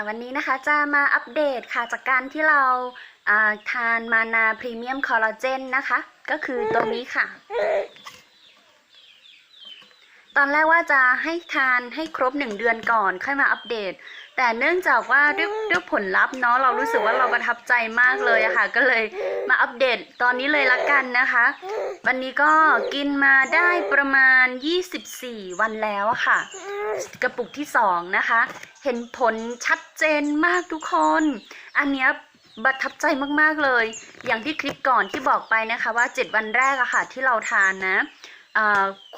ค่ะวันนี้นะคะจะมาอัปเดตค่ะจากการที่เราาทานมานาพรีเมียมคอลลาเจนนะคะ ก็คือตรงนี้ค่ะ ตอนแรกว่าจะให้ทานให้ครบหนึ่งเดือนก่อนค่อยมาอัปเดต แต่เนื่องจากว่าด้วยด้วยผลลัพธ์เนาะเรารู้สึกว่าเราประทับใจมากเลยอะค่ะ ก็เลยมาอัปเดตตอนนี้เลยละกันนะคะ วันนี้ก็กินมาได้ประมาณ 24 วันแล้วอะค่ะ กระปุกที่2นะคะ เห็นผลชัดเจนมากทุกคน อันเนี้ยประทับใจมากๆเลย อย่างที่คลิปก่อนที่บอกไปนะคะว่า 7 วันแรกอะค่ะที่เราทานนะอ่า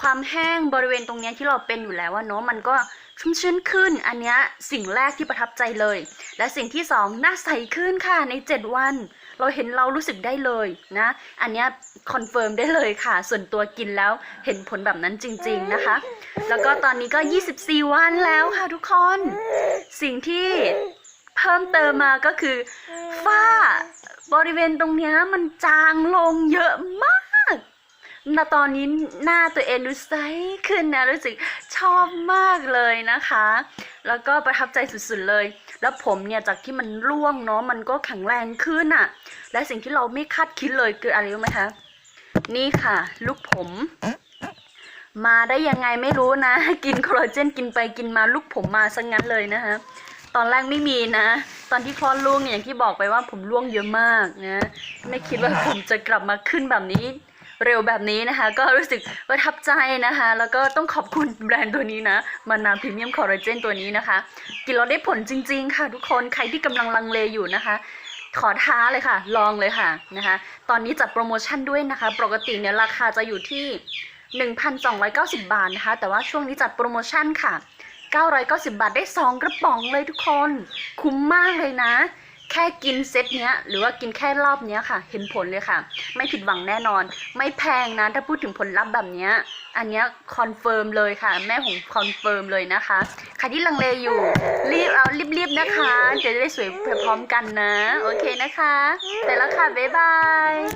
ความแห้งบริเวณตรงนี้ที่เราเป็นอยู่แล้วอะเนาะมันก็ชุ่มชื้นขึ้น อันนี้สิ่งแรกที่ประทับใจเลย และสิ่งที่สองหน้าใสขึ้นค่ะใน 7 วัน เราเห็นเรารู้สึกได้เลยนะ อันนี้คอนเฟิร์มได้เลยค่ะ ส่วนตัวกินแล้วเห็นผลแบบนั้นจริง ๆนะคะ แล้วก็ตอนนี้ก็ 24 วันแล้วค่ะทุกคน สิ่งที่เพิ่มเติมมาก็คือฝ้าบริเวณตรงนี้มันจางลงเยอะมาก ณตอนนี้หน้าตัวเองดูใสขึ้นนะรู้สึกชอบมากเลยนะคะ แล้วก็ประทับใจสุดๆเลย แล้วผมเนี่ยจากที่มันร่วงเนาะมันก็แข็งแรงขึ้นอะ่ะ และสิ่งที่เราไม่คาดคิดเลยคืออะไรรู้ไหมคะ นี่ค่ะ ลูกผม มาได้ยังไงไม่รู้นะ กินคอลลาเจนกินไปกินมาลูกผมมาซะงั้นเลยนะคะตอนแรกไม่มีนะ ตอนที่คลอดลูกเนี่ยอย่างที่บอกไปว่าผมร่วงเยอะมากนะ ไม่คิดว่าผมจะกลับมาขึ้นแบบนี้ เร็วแบบนี้นะคะ ก็รู้สึกประทับใจนะคะ แล้วก็ต้องขอบคุณแบรนด์ตัวนี้นะมานาพรีเมียมคอลลาเจนตัวนี้นะคะ กินแล้วได้ผลจริง ๆ ค่ะ ทุกคนใครที่กำลังลังเลอยู่นะคะขอท้าเลยค่ะ ลองเลยค่ะนะคะ ตอนนี้จัดโปรโมชั่นด้วยนะคะ ปกติเนี่ยราคาจะอยู่ที่ 1,290 บาทนะคะ แต่ว่าช่วงนี้จัดโปรโมชั่นค่ะ 990 บาทได้ 2 กระป๋องเลยทุกคน คุ้มมากเลยนะ แค่กินเซตเนี้ยหรือว่ากินแค่รอบเนี้ยค่ะ เห็นผลเลยค่ะ ไม่ผิดหวังแน่นอน ไม่แพงนะ ถ้าพูดถึงผลลัพธ์แบบเนี้ยอันเนี้ยคอนเฟิร์มเลยค่ะ แม่ของคอนเฟิร์มเลยนะคะใครที่ลังเลอยู่ รีบเอารีบๆนะคะจะได้สวยพร้อมกันนะ โอเคนะคะไปแล้วค่ะ บ๊ายบาย